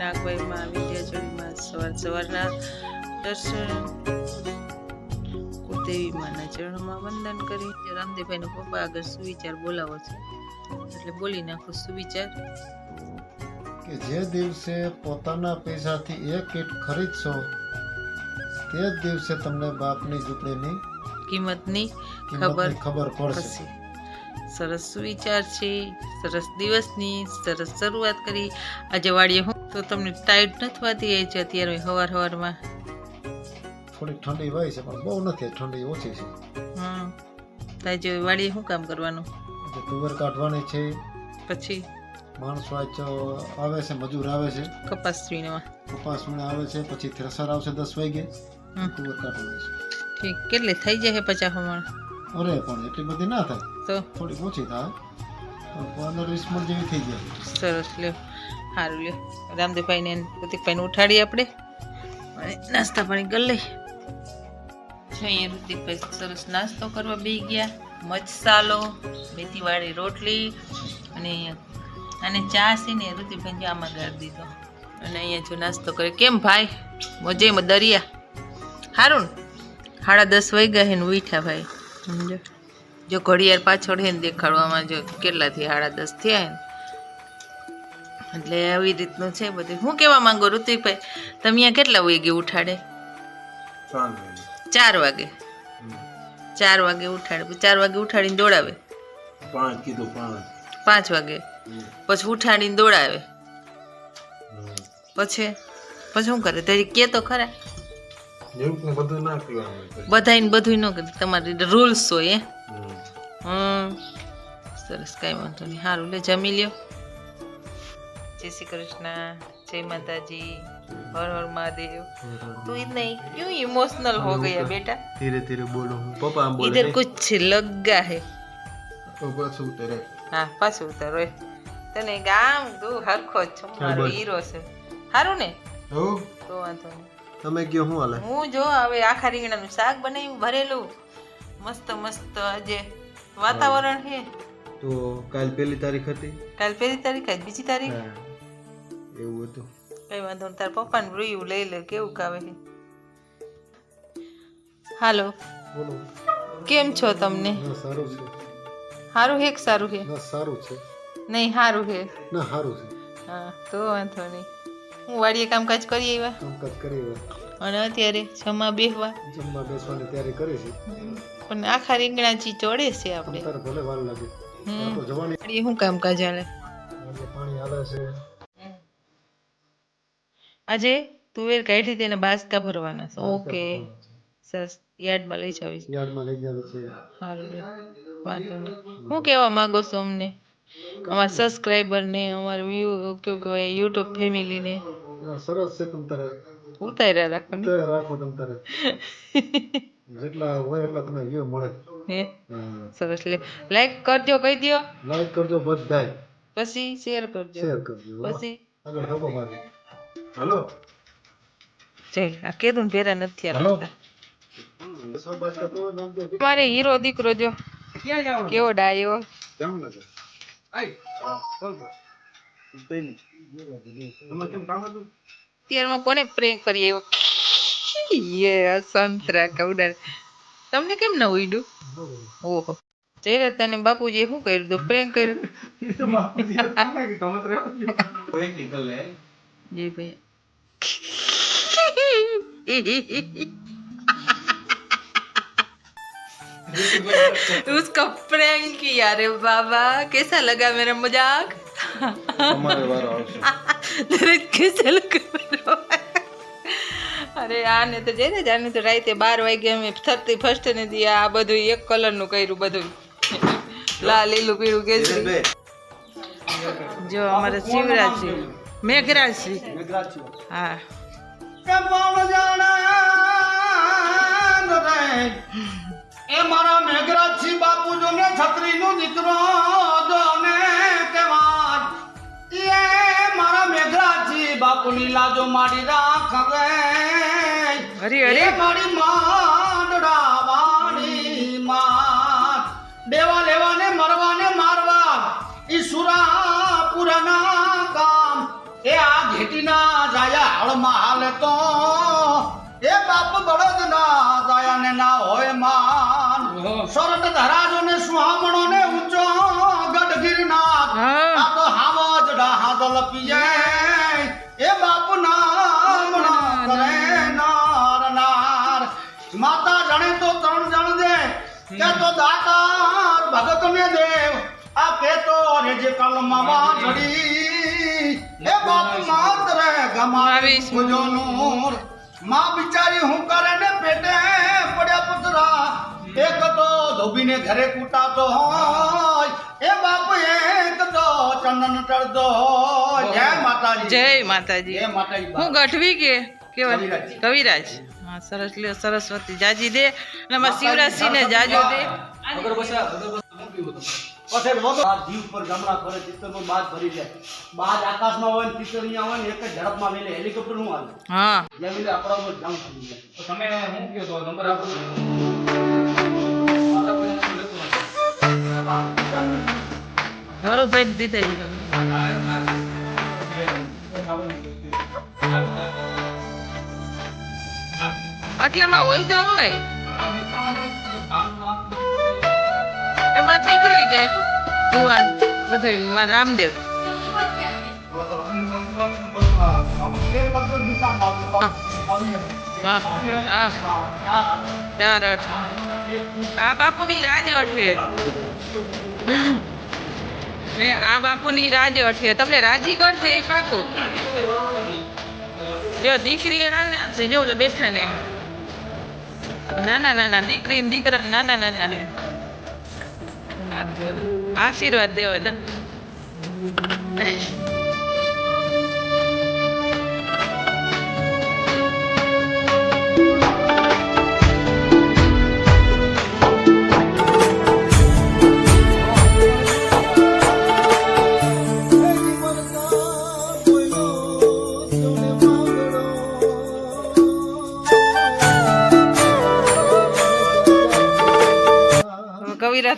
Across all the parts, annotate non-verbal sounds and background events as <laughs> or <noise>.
નાગભાઈમાં વિદ્યાચોરીમાં સવાર સવારના દર્શન કુળદેવી માના ચરણોમાં વંદન કરી. રામદેવભાઈનો પપ્પા આગળ સુવિચાર બોલાવો છે એટલે બોલી નાખો સુવિચાર. કે જે દિવસે પોતાના પૈસાથી એક કીટ ખરીદશો તે જ દિવસે તમને બાપની ઝૂંપડીની કિંમતની ખબર ખબર પડશે. સરસ સુવિચાર છે. સરસ દિવસની સરસ શરૂઆત કરી. આજે વાડીએ હું તો તમને ટાઈટ નથી વાતી એ છે અત્યારે હવાર હવારમાં. થોડીક ઠંડી હોય છે પણ બહુ નથી ઠંડી ઓછી છે. હમ. તાજે વાડીએ શું કામ કરવાનું? તુવેર કાઢવાની છે. પછી? માણસો આવે છે મજૂર આવે છે. કપાસ વીણવા. કપાસ વીણા આવે છે પછી થ્રેસર આવશે દસ વાગે. તુવેર કાઢવાની છે. ઠીક. કેટલી થઈ જાય પચાસ મણ અરે પણ એટલી બધી ના થાય. તો? થોડી ઓછી થાય. પંદર વીસ મણ જેવી થઈ જાય. સરસ લ્યો. સારું લ્યો. રામદેવભાઈને અને પ્રતિકભાઈને ઉઠાડીએ આપણે. અને નાસ્તા પાણી કરી લઈ અહીંયા ઋતિકભાઈ સરસ નાસ્તો કરવા બી ગયા. મચસાલો મેથીવાળી રોટલી અને અને ચા છે ને ઋતિકભાઈ આમાં ગાળી દીધો. અને અહીંયા જો નાસ્તો કરે કેમ ભાઈ? મજેમાં દરિયા. સારું ને? સાડા દસ વાગ્યા ગયા ને ઉઠ્યા ભાઈ. સમજો? જો ઘડિયાળ પાછળ છે ને દેખાડવામાં જો કેટલાથી સાડા દસ થયા હે ને. એટલે આવી રીતનું છે બધું. હું કેવા માંગુ ઋતિકભાઈ તમે અહીંયા કેટલા વાગે ઉઠાડે? ચાર વાગે. ચાર વાગે? ઉઠાડે. ચાર વાગે ઉઠાડીને દોડાવે? પાંચ કીધું પાંચ. પાંચ વાગે? પછી ઉઠાડીને દોડાવે? પછી? પછી શું કરે? તો કે તો ખરા. બધાય ને બધું બધાને બધું ન કરે તમારી રૂલ્સ હોય હમ. સરસ કાંઈ વાંધો નહીં. સારું લે જમી લ્યો. જય શ્રી કૃષ્ણ જય માતાજી હર હર મહાદેવ तू इतना ही क्यों इमोशनल हो गया बेटा ધીરે ધીરે બોલો હું પપ્પા આમ બોલે इधर कुछ लगा है તો બસ ઉતરે હા પાછું ઉતારો એ. તને ગામ તું હરખો જ છું મારો બસ. હીરો છે સારું ને હો તો વાંધો નહીં તમે કયો શું હાલે હું જો હવે આખા રીંગણાનું શાક બનાવ્યું ભરેલું મસ્ત મસ્ત આજે વાતાવરણ છે તો કાલ પહેલી તારીખ હતી કાલ પહેલી તારીખ આજ બીજી તારીખ હા એવું હતું. કઈ વાંધો નહીં તાર પપ્પાને રૂયું લઈ લે. કેવું કાવે હાલો. બોલો. કેમ છો તમને? સારું છે. સારું હે કે સારું છે સારું છે. નહીં સારું છે ના સારું છે. હા તો વાંધો નહીં હું વાડીએ કામકાજ કરી આવ્યા? કામકાજ કરી આવ્યા. અને અત્યારે જમવા બેહવા? જમવા બેસવાની તૈયારી કરે છે. પણ આખા રીંગણાચી ચોડે છે આપણે. તારે ભલે વાર લાગે. તો જવાની શું કામકાજ હાલે? પાણી હાલે છે. આજે તુવેર કાઢી તેના બાસકા ભરવાના છે? ઓકે. સરસ. યાર્ડમાં લઈ જાવીશ યાર્ડમાં લઈ જાય છે. સારું. વાંધો નહીં. હું કહેવા માંગો છો અમને? અમારા સબસ્ક્રાઈબર ને અમારા વ્યૂ કેવું કહેવાય યુટ્યુબ ફેમિલી ને. ના, સરસ છે તમ તારે. ઉતાર્યા રાખો ને. રાખો તમ તારે. જેટલા હોય એટલા તમે વ્યૂ મળે. હે? સરસ લે લાઈક કરજો કહી દ્યો. લાઈક કરજો બધાય. પછી શેર કરજો. શેર કરજો. પછી? આગળ ધક્કો મારી. હલો. જય આ કેદું ભેરા નથી દે. મારે હીરો દીકરો જો. કેવો ડાયો કેમ નથી આઈ ચાલ તો પેલી કેમ કામ હતું? અત્યારમાં કોને પ્રેમ કરી એવો? યે સંતરા કવડા તમને કેમ ન ઉડ્યું ઓહો. જયરાજ તને બાપુજીએ શું કર્યું હતું પ્રેમ કર્યું? <laughs> કોઈ નીકળ લે જી ભાઈ उसको प्रैंक किया रे बाबा कैसा लगा मेरा मजाक તમારે વારો આવશે तेरे कैसा लगा मेरा અરે આને તો જઈને જ આને તો રાતે બાર વાગે અમે થર્ટી ફર્સ્ટ ને દિયા આ બધું એક કલર નું કર્યું બધું લાલ લીલું પીળું કેસરી જો અમારે શિવરાજશ્રી મેઘરાજશ્રી હા. એ મારા મેઘરાજસિંહ બાપુ જો ને છત્રી નો દીકરો જો ને કેવાય એ મારા મેઘરાજસિંહ બાપુ ની લાજો મારી રાખ રે હરી. હરી મારી માંડડા વાણી માં. દેવા લેવાને મરવાને મારવા. ઈ સુરા પુરાના કામ એ આ ઘેટીના હાલમાં હાલે તો. એ બાપ બળદ ના દયા ને ના હોય માન. સોરઠ ધરાજો ને સુહામણો ને ઊંચો ગઢ ગિરનાર આ તો હાવજડા હાદલ પીએ એ બાપ ના કરે નાર નાર. માતા જણે તો ત્રણ જણ દે. કે તો દાતા ભગત ને દેવ. કેતો રે જે કલમા જડી એ બાપ માત્ર ગમાવી. મુજો નૂર. માં બિચારી હું કરે ને પેટે પડ્યા પુતરા એક તો ધોબીને ઘરે કૂટાતો હોય એ બાપ એક તો ચંદન ટળતો હોય. જય માતાજી. જય માતાજી. જય માતાજી હું ગઢવી કે કેવા કવિરાજ. હા સરસ લ્યો સરસ્વતી. જાજી દે અને શિવરાજ શિવરાજસિંહ ને જાજો દે. પછી વગર આ જીવ પર ગામડા ફરે ચિત્તરમાં બાદ ભરી જાય બાદ આકાશમાં હોય ને ચિત્તર અહીંયા હોય ને એક જ ઝડપમાં લે હેલિકોપ્ટરનું આવે હા. જેમ એટલે આપણા ઉપર જામ થઈ જાય. તો તમે હું કયો તો? નંબર આપો. દીધા આટલામાં હોય તો હોય. રામદેવ આ બાપુની રાજ અઠે. આ બાપુની રાજ અઠે તમને રાજી કરશે એ પાકું જો દીકરી છે જો બેઠા ને નાના નાના દીકરી દીકરા નાના નાના આશીર્વાદ દેવા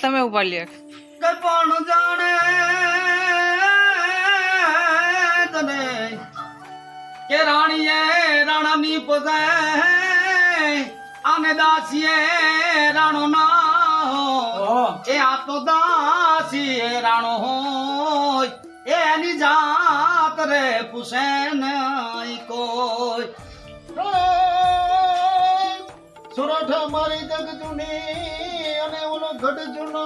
તમે ઉપાડ લ્યો કલ્પણ પણ જાણે તને? કે રાણીએ રાણાની પોતે આને દાસીએ રાણો ના એ આ તો દાસી રાણો હોય. એની જાત રે પૂછે નહીં કોઈ. સુરઠ મારી જગ જૂની ગઢ જૂનો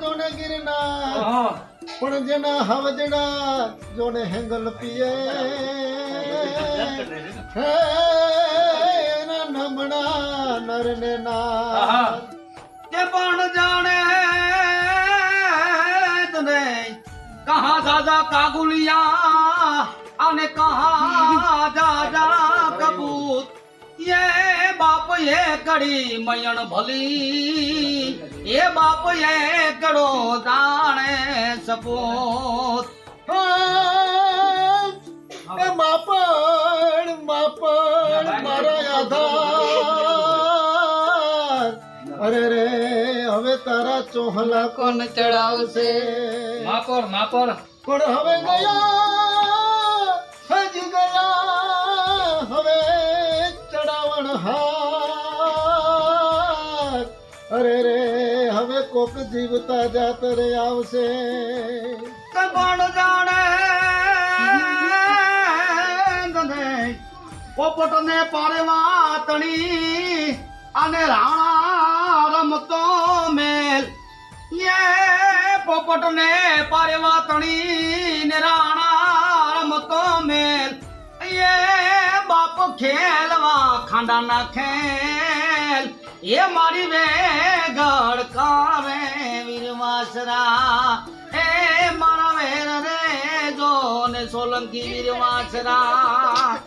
જોને ગિરના પણ જેના હવજડા જોને હેંગલ પીએ. હે નમણા નર ને કે પણ જાણે તને કહા દાદા કાગુલિયા ઘડી મયણ ભલી એ બાપ એ કડો જાણે સપોત એ માપણ માપણ મારા આધાર અરે રે હવે તારા ચોહલા કોણ ચડાવશે માપણ માપણ પણ હવે ગયા અરે રે, હવે કોક જીવતા જાત રે આવશે. કણ જાણે પોપટને પોપટ ને પારેવા તણી અને રાણા રમતો મેલ. યે પોપટ ને પારેવા તણી ને રાણા રમતો મેલ. યે બાપ ખેલવા ખાંડા ના ખેલ. એ મારી વેગડ કાવે વીરવાસરા. એ મારા વેર રે જો ને સોલંકી વીરવાસરા.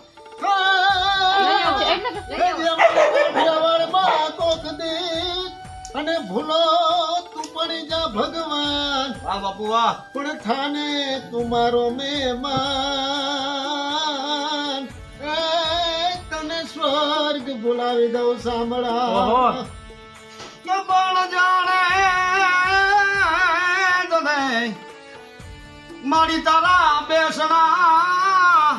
અને ભૂલો તું પડી જા ભગવાન. વાહ બાપુ વાહ. પણ થાને તુમારો મહેમાન કહી દઉં સાંભળા. કે પણ જાણે તને મારી તારા બેસણા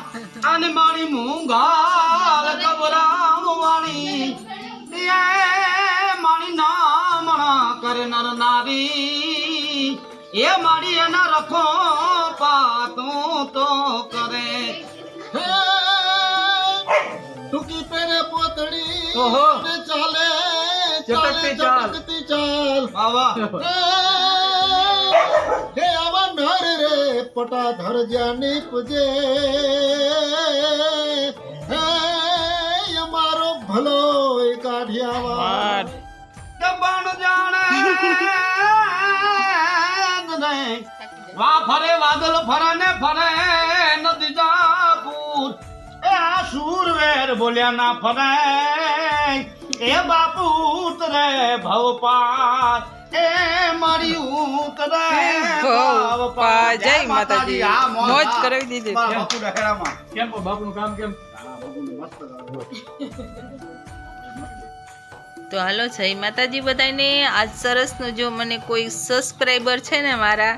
અને મારી મૂંગાલ કબરાવાની એ મારી નામણા કરનાર નારી. એ મારી એના રખો પાતું તો કરે. ઓહો. ચાલે ચટકતી ચાલ. ચટકતી ચાલ. બાવા હે આવા નર રે પટા ધરજ્યા નીપજે હે અમારો ભલો કાઢિયાવા માર દબાણ જાણે. વા ફરે વાદળ ફરે ને ફરે નદી જાપુર. એ આ સુરવેર બોલ્યા ના ફરે. એ બાપુ ઉતરે ભવ પાર એ મારી ઉતરે ભવ પાર. જય માતાજી. આ મોજ. કરાવી દીધી. બાપુ ડહેરામાં. કેમ બાપુનું કામ કેમ તો હાલો જય માતાજી બધાને. આજ સરસનો જો મને કોઈ સબસ્ક્રાઈબર છે ને મારા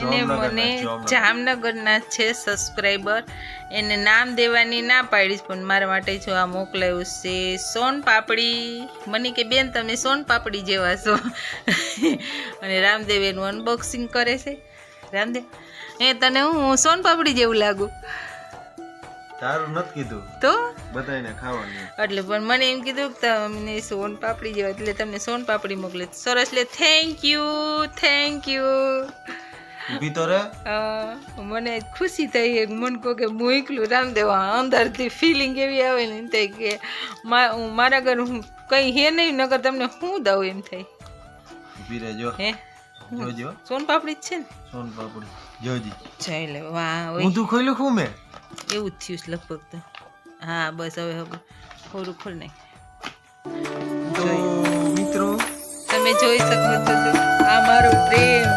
એને મને જામનગરના છે સબસ્ક્રાઈબર એને નામ દેવાની ના પાડીશ પણ મારા માટે જો આ મોકલાયું છે સોન પાપડી. મને કે બેન તમે સોન પાપડી જેવા છો. અને રામદેવ એનું અનબોક્સિંગ કરે છે. રામદેવ એ તને હું સોન પાપડી જેવું લાગુ? તારું નથી કીધું. તો? બધાને ખાવાનું. એટલે પણ મને એમ કીધું કે તમને સોન પાપડી જેવા એટલે તમને સોન પાપડી મોકલે સરસ એટલે થેન્ક યુ થેન્ક યુ ઊભી તો રે મને ખુશી થઈ એક મન કહો કે હું એકલું રામદેવ અંદરથી ફિલિંગ એવી આવે ને થાય કે મા- હું મારા ઘર હું કંઈ હે નહીં નગર તમને હું દઉં એમ થઈ ઊભી રહેજો હે? જોજો. સોન પાપડી જ છે ને? સોન પાપડી. જોજી. જઈ લે વાહ ઊંધું ખોઈલું શું મેં? એવું જ થયું છે લગભગ તો. હા બસ હવે હવે ખોરું ખોલ નાખ. મિત્રો? તમે જોઈ શકો છો તો આ મારો પ્રેમ.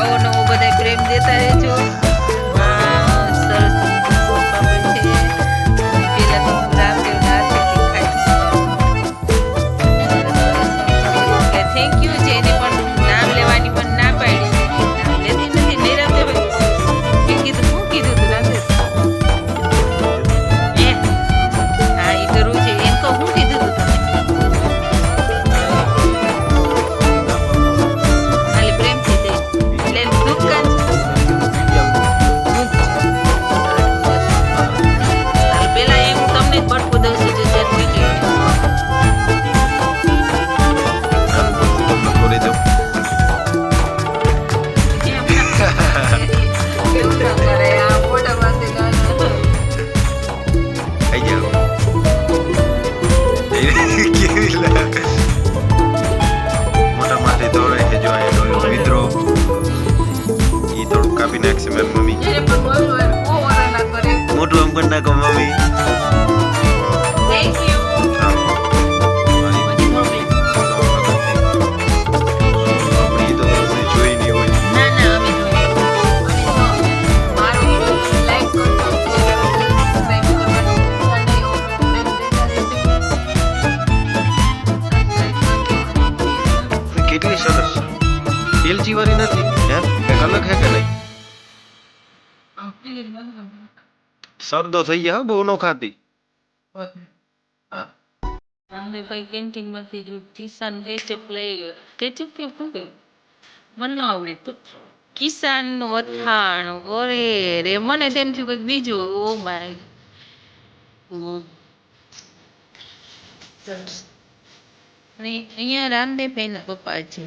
અવનવો નવો બધા પ્રેમ દેતા રહેજો. નહીં. ઓલો પ્રેમ દેતા રહેજો. કેટલી સરસ વાળી નથી હે અલગ હે કે નહીં શરદો થઈ ગયા બહુ નો ખાતી. રામદેવભાઈ કેન્ટીનમાંથી જો કિસાન મને આવડે નું અથાણ, ઓરે રે, મને તેમ થયું કંઈક બીજું. ઓ માય અહીંયા રામદેવભાઈ ના પપ્પા છે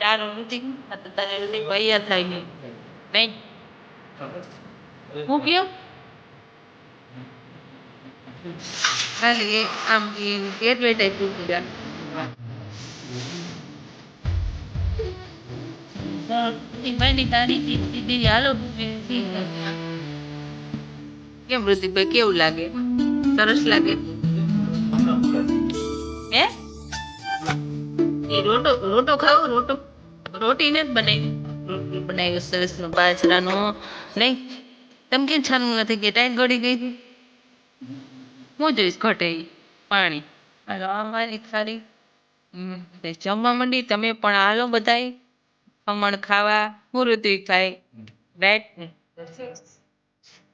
તારો આ તારે હું ખાલી આમ હાલો કેમ ઋતિકભાઈ કેવું લાગે? સરસ લાગે? હે? જોઈશ ઘટે પાણી. અમારી ખારી જમવા માંડી, તમે પણ હાલો બધાય. ખમણ ખાવા હું ઋત્વિક ખાય. રાઈટ?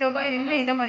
તો ભાઈ નહીં તમારે